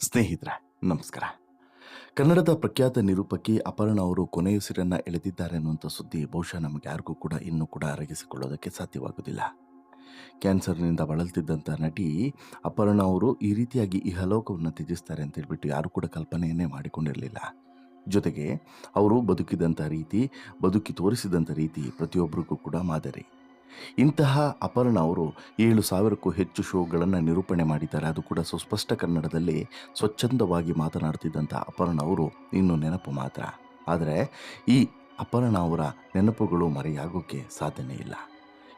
ಸ್ನೇಹಿತರೆ, ನಮಸ್ಕಾರ. ಕನ್ನಡದ ಪ್ರಖ್ಯಾತ ನಿರೂಪಕಿ ಅಪರ್ಣ ಅವರು ಕೊನೆಯುಸಿರನ್ನ ಎಳೆದಿದ್ದಾರೆ ಅನ್ನುವಂಥ ಸುದ್ದಿ ಬಹುಶಃ ನಮಗೆ ಯಾರಿಗೂ ಕೂಡ ಇನ್ನೂ ಕೂಡ ಅರಗಿಸಿಕೊಳ್ಳೋದಕ್ಕೆ ಸಾಧ್ಯವಾಗುವುದಿಲ್ಲ. ಕ್ಯಾನ್ಸರ್ನಿಂದ ಬಳಲ್ತಿದ್ದಂಥ ನಟಿ ಅಪರ್ಣ ಅವರು ಈ ರೀತಿಯಾಗಿ ಈ ಹಲೋಕವನ್ನು ತ್ಯಜಿಸ್ತಾರೆ ಅಂತ ಹೇಳಿಬಿಟ್ಟು ಯಾರು ಕೂಡ ಕಲ್ಪನೆಯನ್ನೇ ಮಾಡಿಕೊಂಡಿರಲಿಲ್ಲ. ಜೊತೆಗೆ, ಅವರು ಬದುಕಿದಂಥ ರೀತಿ, ಬದುಕಿ ತೋರಿಸಿದಂಥ ರೀತಿ ಪ್ರತಿಯೊಬ್ಬರಿಗೂ ಕೂಡ ಮಾದರಿ. ಇಂತಹ ಅಪರ್ಣ ಅವರು ಏಳು ಸಾವಿರಕ್ಕೂ ಹೆಚ್ಚು ಶೋಗಳನ್ನು ನಿರೂಪಣೆ ಮಾಡಿದ್ದಾರೆ. ಅದು ಕೂಡ ಸುಸ್ಪಷ್ಟ ಕನ್ನಡದಲ್ಲಿ ಸ್ವಚ್ಛಂದವಾಗಿ ಮಾತನಾಡ್ತಿದ್ದಂಥ ಅಪರ್ಣ ಅವರು ಇನ್ನು ನೆನಪು ಮಾತ್ರ. ಆದರೆ ಈ ಅಪರ್ಣ ಅವರ ನೆನಪುಗಳು ಮರೆಯಾಗೋಕ್ಕೆ ಸಾಧ್ಯನೇ ಇಲ್ಲ.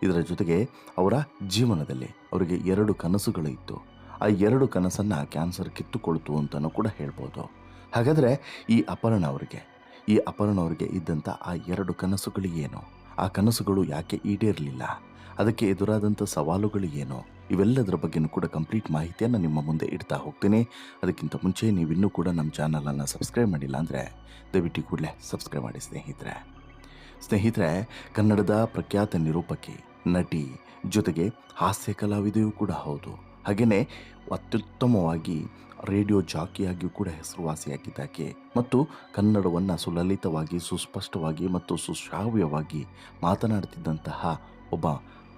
ಇದರ ಜೊತೆಗೆ ಅವರ ಜೀವನದಲ್ಲಿ ಅವರಿಗೆ ಎರಡು ಕನಸುಗಳು ಇತ್ತು. ಆ ಎರಡು ಕನಸನ್ನು ಕ್ಯಾನ್ಸರ್ ಕಿತ್ತುಕೊಳ್ತು ಅಂತಲೂ ಕೂಡ ಹೇಳ್ಬೋದು. ಹಾಗಾದರೆ ಈ ಅಪರ್ಣ ಅವರಿಗೆ, ಈ ಅಪರ್ಣ ಅವರಿಗೆ ಇದ್ದಂಥ ಆ ಎರಡು ಕನಸುಗಳು ಏನು? ಆ ಕನಸುಗಳು ಯಾಕೆ ಈಡೇರಲಿಲ್ಲ? ಅದಕ್ಕೆ ಎದುರಾದಂಥ ಸವಾಲುಗಳು ಏನು? ಇವೆಲ್ಲದರ ಬಗ್ಗೆನೂ ಕೂಡ ಕಂಪ್ಲೀಟ್ ಮಾಹಿತಿಯನ್ನು ನಿಮ್ಮ ಮುಂದೆ ಇಡ್ತಾ ಹೋಗ್ತೀನಿ. ಅದಕ್ಕಿಂತ ಮುಂಚೆ ನೀವಿನ್ನೂ ಕೂಡ ನಮ್ಮ ಚಾನಲನ್ನು ಸಬ್ಸ್ಕ್ರೈಬ್ ಮಾಡಿಲ್ಲ ಅಂದರೆ ದಯವಿಟ್ಟು ಕೂಡಲೇ ಸಬ್ಸ್ಕ್ರೈಬ್ ಮಾಡಿ ಸ್ನೇಹಿತರೆ. ಸ್ನೇಹಿತರೆ, ಕನ್ನಡದ ಪ್ರಖ್ಯಾತ ನಿರೂಪಕಿ, ನಟಿ ಜೊತೆಗೆ ಹಾಸ್ಯ ಕಲಾವಿದೆಯೂ ಕೂಡ ಹೌದು. ಹಾಗೆಯೇ ಅತ್ಯುತ್ತಮವಾಗಿ ರೇಡಿಯೋ ಜಾಕಿಯಾಗಿಯೂ ಕೂಡ ಹೆಸರುವಾಸಿಯಾಗಿದ್ದಾಕೆ. ಮತ್ತು ಕನ್ನಡವನ್ನು ಸುಲಲಿತವಾಗಿ, ಸುಸ್ಪಷ್ಟವಾಗಿ ಮತ್ತು ಸುಶ್ರಾವ್ಯವಾಗಿ ಮಾತನಾಡ್ತಿದ್ದಂತಹ ಒಬ್ಬ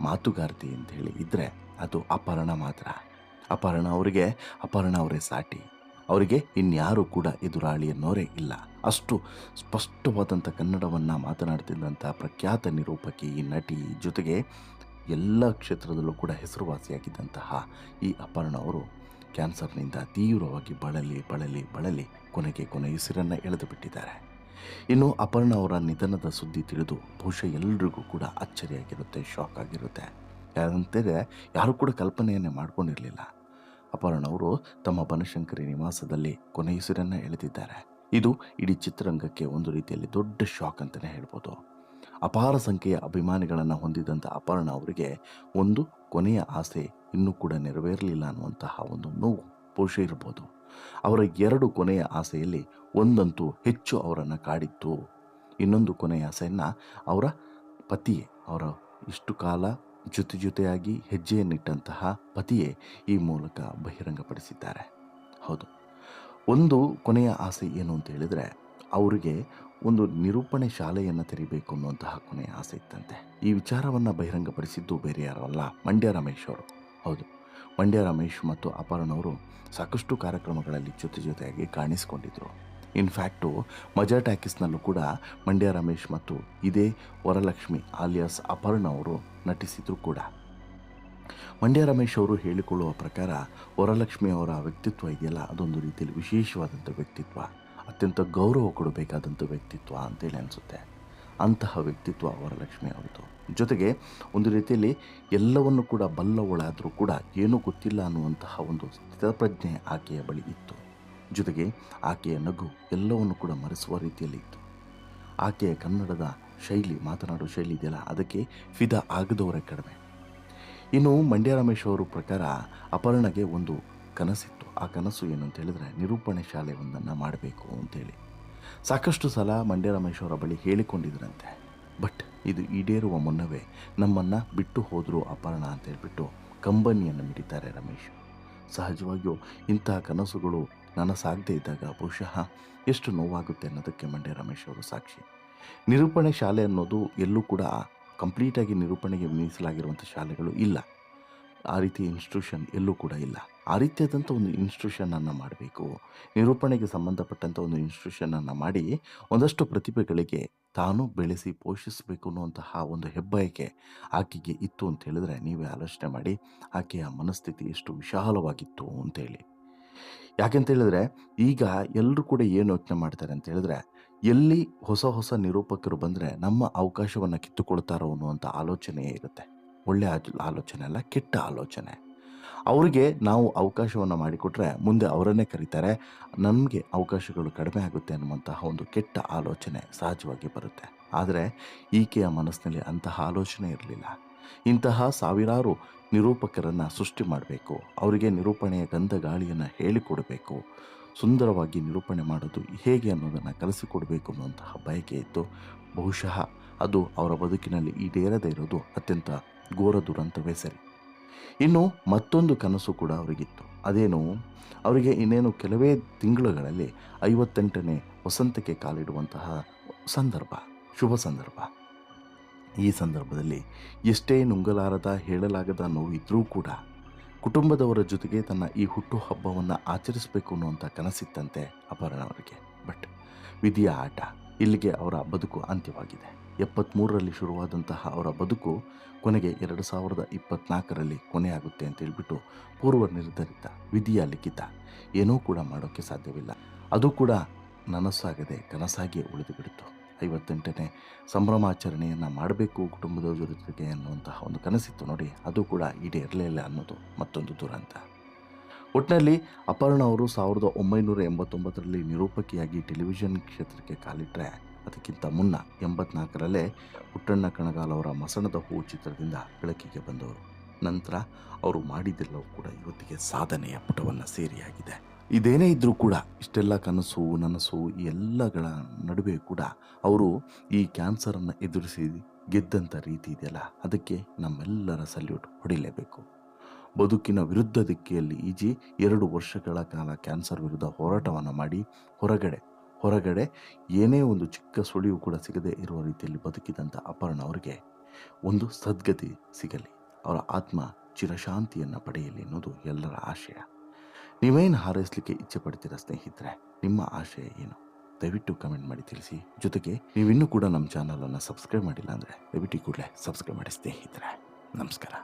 ಮಾತುಗಾರ್ತಿ ಅಂತ ಹೇಳಿ ಇದ್ದರೆ ಅದು ಅಪರ್ಣ ಮಾತ್ರ. ಅಪರ್ಣ ಅವರಿಗೆ, ಅಪರ್ಣ ಅವರೇ ಸಾಟಿ. ಅವರಿಗೆ ಇನ್ಯಾರೂ ಕೂಡ ಎದುರಾಳಿ ಅನ್ನೋರೇ ಇಲ್ಲ. ಅಷ್ಟು ಸ್ಪಷ್ಟವಾದಂಥ ಕನ್ನಡವನ್ನು ಮಾತನಾಡ್ತಿದ್ದಂಥ ಪ್ರಖ್ಯಾತ ನಿರೂಪಕಿ, ಈ ನಟಿ ಜೊತೆಗೆ ಎಲ್ಲ ಕ್ಷೇತ್ರದಲ್ಲೂ ಕೂಡ ಹೆಸರುವಾಸಿಯಾಗಿದ್ದಂತಹ ಈ ಅಪರ್ಣ ಅವರು ಕ್ಯಾನ್ಸರ್ನಿಂದ ತೀವ್ರವಾಗಿ ಬಳಲಿ ಬಳಲಿ ಬಳಲಿ ಕೊನೆಗೆ ಕೊನೆಯುಸಿರನ್ನು ಎಳೆದು ಬಿಟ್ಟಿದ್ದಾರೆ ಇನ್ನು ಅಪರ್ಣ ಅವರ ನಿಧನದ ಸುದ್ದಿ ತಿಳಿದು ಬಹುಶಃ ಎಲ್ರಿಗೂ ಕೂಡ ಅಚ್ಚರಿಯಾಗಿರುತ್ತೆ, ಶಾಕ್ ಆಗಿರುತ್ತೆ. ಯಾರಂತಂದರೆ ಯಾರೂ ಕೂಡ ಕಲ್ಪನೆಯನ್ನೇ ಮಾಡ್ಕೊಂಡಿರಲಿಲ್ಲ. ಅಪರ್ಣ ಅವರು ತಮ್ಮ ಬನಶಂಕರಿ ನಿವಾಸದಲ್ಲಿ ಕೊನೆಯುಸಿರನ್ನು ಎಳೆದಿದ್ದಾರೆ. ಇದು ಇಡೀ ಚಿತ್ರರಂಗಕ್ಕೆ ಒಂದು ರೀತಿಯಲ್ಲಿ ದೊಡ್ಡ ಶಾಕ್ ಅಂತಲೇ ಹೇಳ್ಬೋದು. ಅಪಾರ ಸಂಖ್ಯೆಯ ಅಭಿಮಾನಿಗಳನ್ನು ಹೊಂದಿದಂಥ ಅಪರ್ಣ ಅವರಿಗೆ ಒಂದು ಕೊನೆಯ ಆಸೆ ಇನ್ನೂ ಕೂಡ ನೆರವೇರಲಿಲ್ಲ ಅನ್ನುವಂತಹ ಒಂದು ನೋವು ಬಹುಶಃ ಇರ್ಬೋದು. ಅವರ ಎರಡು ಕೊನೆಯ ಆಸೆಯಲ್ಲಿ ಒಂದಂತೂ ಹೆಚ್ಚು ಅವರನ್ನು ಕಾಡಿತ್ತು. ಇನ್ನೊಂದು ಕೊನೆಯ ಆಸೆಯನ್ನು ಅವರ ಪತಿಯೇ, ಅವರ ಇಷ್ಟು ಕಾಲ ಜೊತೆ ಜೊತೆಯಾಗಿ ಹೆಜ್ಜೆಯನ್ನಿಟ್ಟಂತಹ ಪತಿಯೇ ಈ ಮೂಲಕ ಬಹಿರಂಗಪಡಿಸಿದ್ದಾರೆ. ಹೌದು. ಒಂದು ಕೊನೆಯ ಆಸೆ ಏನು ಅಂತ ಹೇಳಿದರೆ ಅವರಿಗೆ ಒಂದು ನಿರೂಪಣೆ ಶಾಲೆಯನ್ನು ತೆರಿಬೇಕು ಅನ್ನುವಂತಹ ಕೊನೆ ಆಸೆ ಇತ್ತಂತೆ. ಈ ವಿಚಾರವನ್ನು ಬಹಿರಂಗಪಡಿಸಿದ್ದು ಬೇರೆ ಅಲ್ಲ, ಮಂಡ್ಯ ರಮೇಶ್ ಅವರು. ಹೌದು. ಮಂಡ್ಯ ರಮೇಶ್ ಮತ್ತು ಅಪರ್ಣವರು ಸಾಕಷ್ಟು ಕಾರ್ಯಕ್ರಮಗಳಲ್ಲಿ ಜೊತೆ ಜೊತೆಯಾಗಿ ಕಾಣಿಸಿಕೊಂಡಿದ್ದರು ಇನ್ಫ್ಯಾಕ್ಟು ಮಜಾ ಟ್ಯಾಕಿಸ್ನಲ್ಲೂ ಕೂಡ ಮಂಡ್ಯ ರಮೇಶ್ ಮತ್ತು ಇದೇ ವರಲಕ್ಷ್ಮಿ ಆಲಿಯಾಸ್ ಅಪರ್ಣ ಅವರು ನಟಿಸಿದ್ರು ಕೂಡ. ಮಂಡ್ಯ ರಮೇಶ್ ಅವರು ಹೇಳಿಕೊಳ್ಳುವ ಪ್ರಕಾರ ವರಲಕ್ಷ್ಮಿ ಅವರ ವ್ಯಕ್ತಿತ್ವ ಇದೆಯಲ್ಲ, ಅದೊಂದು ರೀತಿಯಲ್ಲಿ ವಿಶೇಷವಾದಂಥ ವ್ಯಕ್ತಿತ್ವ. ಅತ್ಯಂತ ಗೌರವ ಕೊಡಬೇಕಾದಂಥ ವ್ಯಕ್ತಿತ್ವ ಅಂತೇಳಿ ಅನಿಸುತ್ತೆ. ಅಂತಹ ವ್ಯಕ್ತಿತ್ವ ವರಲಕ್ಷ್ಮಿ ಅವರದು ಜೊತೆಗೆ ಒಂದು ರೀತಿಯಲ್ಲಿ ಎಲ್ಲವನ್ನು ಕೂಡ ಬಲ್ಲವಳಾದರೂ ಕೂಡ ಏನೂ ಗೊತ್ತಿಲ್ಲ ಅನ್ನುವಂತಹ ಒಂದು ಸ್ಥಿತಪ್ರಜ್ಞೆ ಆಕೆಯ ಬಳಿ ಇತ್ತು. ಜೊತೆಗೆ ಆಕೆಯ ನಗು ಎಲ್ಲವನ್ನು ಕೂಡ ಮರೆಸುವ ರೀತಿಯಲ್ಲಿ ಇತ್ತು. ಆಕೆಯ ಕನ್ನಡದ ಶೈಲಿ ಮಾತನಾಡೋ ಶೈಲಿ ಇದೆಯಲ್ಲ, ಅದಕ್ಕೆ ಫಿದಾ ಆಗದವರೇ ಕಡಿಮೆ. ಇನ್ನು ಮಂಡ್ಯ ರಮೇಶ್ ಅವರ ಪ್ರಕಾರ ಅಪರ್ಣಗೆ ಒಂದು ಕನಸಿತ್ತು. ಆ ಕನಸು ಏನು ಅಂತ ಹೇಳಿದ್ರೆ ನಿರೂಪಣೆ ಶಾಲೆ ಒಂದನ್ನು ಮಾಡಬೇಕು ಅಂತೇಳಿ. ಸಾಕಷ್ಟು ಸಲ ಮಂಡ್ಯ ರಮೇಶ್ ಅವರ ಬಳಿ ಹೇಳಿಕೊಂಡಿದ್ರಂತೆ. ಬಟ್ ಇದು ಈಡೇರುವ ಮುನ್ನವೇ ನಮ್ಮನ್ನು ಬಿಟ್ಟು ಹೋದರು ಅಪರ್ಣ ಅಂತ ಹೇಳಿಬಿಟ್ಟು ಕಂಬನಿಯನ್ನು ಮಿಡಿತಾರೆ ರಮೇಶ್. ಸಹಜವಾಗಿಯೂ ಇಂತಹ ಕನಸುಗಳು ನನಸಾಗದೇ ಇದ್ದಾಗ ಬಹುಶಃ ಎಷ್ಟು ನೋವಾಗುತ್ತೆ ಅನ್ನೋದಕ್ಕೆ ಮಂಡ್ಯ ರಮೇಶ್ ಅವರು ಸಾಕ್ಷಿ. ನಿರೂಪಣೆ ಶಾಲೆ ಅನ್ನೋದು ಎಲ್ಲೂ ಕೂಡ ಕಂಪ್ಲೀಟಾಗಿ ನಿರೂಪಣೆಗೆ ಮೀಸಲಾಗಿರುವಂಥ ಶಾಲೆಗಳು ಇಲ್ಲ. ಆ ರೀತಿ ಇನ್ಸ್ಟಿಟ್ಯೂಷನ್ ಎಲ್ಲೂ ಕೂಡ ಇಲ್ಲ. ಆ ರೀತಿಯಾದಂಥ ಒಂದು ಇನ್ಸ್ಟಿಟ್ಯೂಷನನ್ನು ಮಾಡಬೇಕು. ನಿರೂಪಣೆಗೆ ಸಂಬಂಧಪಟ್ಟಂಥ ಒಂದು ಇನ್ಸ್ಟಿಟ್ಯೂಷನನ್ನು ಮಾಡಿ ಒಂದಷ್ಟು ಪ್ರತಿಭೆಗಳಿಗೆ ತಾನು ಬೆಳೆಸಿ ಪೋಷಿಸಬೇಕು ಅನ್ನುವಂತಹ ಒಂದು ಹೆಬ್ಬಯಕೆ ಆಕೆಗೆ ಇತ್ತು ಅಂತ ಹೇಳಿದ್ರೆ ನೀವೇ ಆಲೋಚನೆ ಮಾಡಿ ಆಕೆಯ ಮನಸ್ಥಿತಿ ಎಷ್ಟು ವಿಶಾಲವಾಗಿತ್ತು ಅಂತೇಳಿ ಯಾಕೆಂತ ಹೇಳಿದ್ರೆ ಈಗ ಎಲ್ಲರೂ ಕೂಡ ಏನು ಯೋಚನೆ ಮಾಡ್ತಾರೆ ಅಂತ ಹೇಳಿದ್ರೆ ಎಲ್ಲಿ ಹೊಸ ಹೊಸ ನಿರೂಪಕರು ಬಂದರೆ ನಮ್ಮ ಅವಕಾಶವನ್ನು ಕಿತ್ತುಕೊಳ್ತಾರೋ ಅನ್ನುವಂಥ ಆಲೋಚನೆಯೇ ಇರುತ್ತೆ. ಒಳ್ಳೆಯ ಆಲೋಚನೆ ಅಲ್ಲ, ಕೆಟ್ಟ ಆಲೋಚನೆ. ಅವರಿಗೆ ನಾವು ಅವಕಾಶವನ್ನು ಮಾಡಿಕೊಟ್ರೆ ಮುಂದೆ ಅವರನ್ನೇ ಕರೀತಾರೆ. ನಮಗೆ ಅವಕಾಶಗಳು ಕಡಿಮೆ ಆಗುತ್ತೆ ಅನ್ನುವಂತಹ ಒಂದು ಕೆಟ್ಟ ಆಲೋಚನೆ ಸಹಜವಾಗಿ ಬರುತ್ತೆ. ಆದರೆ ಈಕೆಯ ಮನಸ್ಸಿನಲ್ಲಿ ಅಂತಹ ಆಲೋಚನೆ ಇರಲಿಲ್ಲ. ಇಂತಹ ಸಾವಿರಾರು ನಿರೂಪಕರನ್ನು ಸೃಷ್ಟಿ ಮಾಡಬೇಕು. ಅವರಿಗೆ ನಿರೂಪಣೆಯ ಗಂಧ ಗಾಳಿಯನ್ನು ಹೇಳಿಕೊಡಬೇಕು. ಸುಂದರವಾಗಿ ನಿರೂಪಣೆ ಮಾಡೋದು ಹೇಗೆ ಅನ್ನೋದನ್ನು ಕಲಿಸಿಕೊಡಬೇಕು ಅನ್ನುವಂತಹ ಬಯಕೆ ಇತ್ತು. ಬಹುಶಃ ಅದು ಅವರ ಬದುಕಿನಲ್ಲಿ ಈಡೇರದೇ ಇರೋದು ಅತ್ಯಂತ ಘೋರ ದುರಂತವೇ ಸರಿ. ಇನ್ನು ಮತ್ತೊಂದು ಕನಸು ಕೂಡ ಅವರಿಗಿತ್ತು. ಅದೇನು? ಅವರಿಗೆ ಇನ್ನೇನು ಕೆಲವೇ ತಿಂಗಳುಗಳಲ್ಲಿ ಐವತ್ತೆಂಟನೇ ವಸಂತಕ್ಕೆ ಕಾಲಿಡುವಂತಹ ಸಂದರ್ಭ, ಶುಭ ಸಂದರ್ಭ. ಈ ಸಂದರ್ಭದಲ್ಲಿ ಎಷ್ಟೇ ನುಂಗಲಾರದ, ಹೇಳಲಾಗದ ನೋವಿದ್ರೂ ಕೂಡ ಕುಟುಂಬದವರ ಜೊತೆಗೆ ತನ್ನ ಈ ಹುಟ್ಟು ಹಬ್ಬವನ್ನು ಆಚರಿಸಬೇಕು ಅನ್ನುವಂಥ ಕನಸಿತ್ತಂತೆ ಅಪರ್ಣ ಅವರಿಗೆ ಬಟ್, ವಿಧಿಯ ಆಟ ಇಲ್ಲಿಗೆ ಅವರ ಬದುಕು ಅಂತ್ಯವಾಗಿದೆ. ಎಪ್ಪತ್ತ್ಮೂರರಲ್ಲಿ ಶುರುವಾದಂತಹ ಅವರ ಬದುಕು ಕೊನೆಗೆ ಎರಡು ಸಾವಿರದ ಇಪ್ಪತ್ನಾಲ್ಕರಲ್ಲಿ ಕೊನೆಯಾಗುತ್ತೆ ಅಂತ ಹೇಳ್ಬಿಟ್ಟು ಪೂರ್ವ ನಿರ್ಧರಿತ ವಿಧಿಯ ಲಿಖಿತ ಏನೂ ಕೂಡ ಮಾಡೋಕ್ಕೆ ಸಾಧ್ಯವಿಲ್ಲ. ಅದು ಕೂಡ ನನಸಾಗದೆ ಕನಸಾಗಿಯೇ ಉಳಿದು ಬಿಡಿತು. ಐವತ್ತೆಂಟನೇ ಸಂಭ್ರಮಾಚರಣೆಯನ್ನು ಮಾಡಬೇಕು ಕುಟುಂಬದವರು ಜೊತೆಗೆ ಅನ್ನುವಂತಹ ಒಂದು ಕನಸಿತ್ತು ನೋಡಿ, ಅದು ಕೂಡ ಈಡೇರಲಿಲ್ಲ ಅನ್ನೋದು ಮತ್ತೊಂದು ದುರಂತ. ಒಟ್ಟಿನಲ್ಲಿ ಅಪರ್ಣ ಅವರು ಸಾವಿರದ ಒಂಬೈನೂರ ಎಂಬತ್ತೊಂಬತ್ತರಲ್ಲಿ ನಿರೂಪಕಿಯಾಗಿ ಟೆಲಿವಿಷನ್ ಕ್ಷೇತ್ರಕ್ಕೆ ಕಾಲಿಟ್ಟರೆ ಅದಕ್ಕಿಂತ ಮುನ್ನ ಎಂಬತ್ನಾಲ್ಕರಲ್ಲೇ ಪುಟ್ಟಣ್ಣ ಕಣಗಾಲ್ ಅವರ ಮಸಣದ ಹೂ ಚಿತ್ರದಿಂದ ಬೆಳಕಿಗೆ ಬಂದವರು. ನಂತರ ಅವರು ಮಾಡಿದ್ದೆಲ್ಲವೂ ಕೂಡ ಇವತ್ತಿಗೆ ಸಾಧನೆಯ ಪುಟವನ್ನು ಸೇರಿಯಾಗಿದೆ. ಇದೇನೇ ಇದ್ದರೂ ಕೂಡ ಇಷ್ಟೆಲ್ಲ ಕನಸು, ನನಸು ಎಲ್ಲಗಳ ನಡುವೆ ಕೂಡ ಅವರು ಈ ಕ್ಯಾನ್ಸರನ್ನು ಎದುರಿಸಿ ಗೆದ್ದಂಥ ರೀತಿ ಇದೆಯಲ್ಲ, ಅದಕ್ಕೆ ನಮ್ಮೆಲ್ಲರ ಸಲ್ಯೂಟ್ ಹೊಡಿಲೇಬೇಕು. ಬದುಕಿನ ವಿರುದ್ಧ ದಿಕ್ಕಿಯಲ್ಲಿ ಈಜಿ ಎರಡು ವರ್ಷಗಳ ಕಾಲ ಕ್ಯಾನ್ಸರ್ ವಿರುದ್ಧ ಹೋರಾಟವನ್ನು ಮಾಡಿ ಹೊರಗಡೆ ಹೊರಗಡೆ ಏನೇ ಒಂದು ಚಿಕ್ಕ ಸುಳಿವು ಕೂಡ ಸಿಗದೇ ಇರುವ ರೀತಿಯಲ್ಲಿ ಬದುಕಿದಂಥ ಅಪರ್ಣ ಅವರಿಗೆ ಒಂದು ಸದ್ಗತಿ ಸಿಗಲಿ. ಅವರ ಆತ್ಮ ಚಿರಶಾಂತಿಯನ್ನು ಪಡೆಯಲಿ ಅನ್ನೋದು ಎಲ್ಲರ ಆಶಯ. ನೀವೇನು ಹಾರೈಸಲಿಕ್ಕೆ ಇಚ್ಛೆ ಪಡ್ತೀರಾ ಸ್ನೇಹಿತರೆ? ನಿಮ್ಮ ಆಶಯ ಏನು? ದಯವಿಟ್ಟು ಕಮೆಂಟ್ ಮಾಡಿ ತಿಳಿಸಿ. ಜೊತೆಗೆ ನೀವಿನ್ನೂ ಕೂಡ ನಮ್ಮ ಚಾನಲನ್ನು ಸಬ್ಸ್ಕ್ರೈಬ್ ಮಾಡಿಲ್ಲ ಅಂದರೆ ದಯವಿಟ್ಟು ಕೂಡಲೇ ಸಬ್ಸ್ಕ್ರೈಬ್ ಮಾಡಿ ಸ್ನೇಹಿತರೆ. ನಮಸ್ಕಾರ.